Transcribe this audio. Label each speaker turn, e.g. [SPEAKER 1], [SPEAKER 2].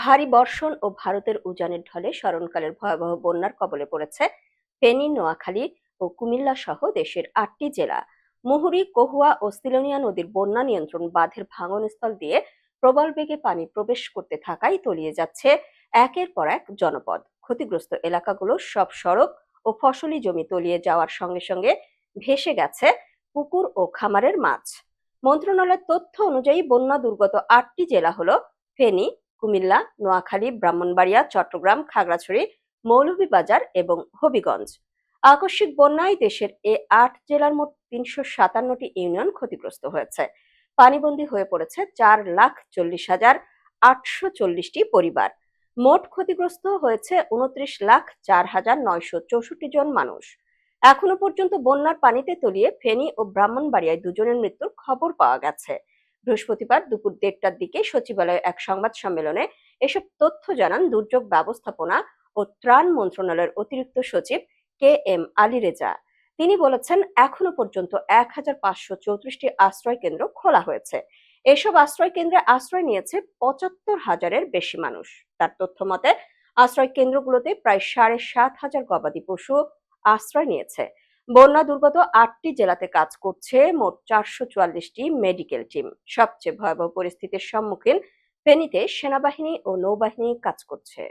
[SPEAKER 1] ভারী বর্ষণ ও ভারতের উজানের ঢলে স্মরণকালের ভয়াবহ বন্যার কবলে পড়েছে ফেনী, নোয়াখালী ও কুমিল্লা সহ দেশের আটটি জেলা। মুহুরি, কহুয়া ও সিলোনিয়া নদীর বন্যা নিয়ন্ত্রণ বাঁধের ভাঙনস্থল দিয়ে প্রবল বেগে পানি প্রবেশ করতে থাকায় তলিয়ে যাচ্ছে একের পর এক জনপদ। ক্ষতিগ্রস্ত এলাকাগুলো সব সড়ক ও ফসলি জমি তলিয়ে যাওয়ার সঙ্গে সঙ্গে ভেসে গেছে পুকুর ও খামারের মাছ। মন্ত্রণালয়ের তথ্য অনুযায়ী বন্যা দুর্গত আটটি জেলা হলো ফেনী কুমিল্লা, নোয়াখালী, ব্রাহ্মণবাড়িয়া, চট্টগ্রাম, খাগড়াছড়ি, মৌলভীবাজার এবং হবিগঞ্জ। আকস্মিক বন্যায় দেশের এ আট জেলার মোট তিনশো সাতান্নটি ইউনিয়ন ক্ষতিগ্রস্ত হয়েছে। পানিবন্দী হয়ে পড়েছে চার লাখ চল্লিশ হাজার আটশো চল্লিশটি পরিবার। মোট ক্ষতিগ্রস্ত হয়েছে উনত্রিশ লাখ চার হাজার নয়শো চৌষট্টি জন মানুষ। এখনও পর্যন্ত বন্যার পানিতে তলিয়ে ফেনী ও ব্রাহ্মণবাড়িয়ায় দুজনের মৃত্যুর খবর পাওয়া গেছে। বৃহস্পতিবার দুপুর দেড়টার দিকে সচিবালয়ে এক সংবাদ সম্মেলনে এসব তথ্য জানান দুর্যোগ ব্যবস্থাপনা ও ত্রাণ মন্ত্রণালয়ের অতিরিক্ত সচিব কে এম আলী রেজা। তিনি বলেছেন, এখনও পর্যন্ত এক হাজার পাঁচশো চৌত্রিশটি আশ্রয় কেন্দ্র খোলা হয়েছে। এসব আশ্রয় কেন্দ্রে আশ্রয় নিয়েছে পঁচাত্তর হাজারের বেশি মানুষ। তার তথ্য মতে, আশ্রয় কেন্দ্রগুলোতে প্রায় সাড়ে সাত হাজার গবাদি পশু আশ্রয় নিয়েছে। বন্যা দুর্গত আটটি জেলাতে কাজ করছে মোট চারশো চুয়াল্লিশটি মেডিকেল টিম। সবচেয়ে ভয়াবহ পরিস্থিতির সম্মুখীন ফেনীতে সেনাবাহিনী ও নৌবাহিনী কাজ করছে।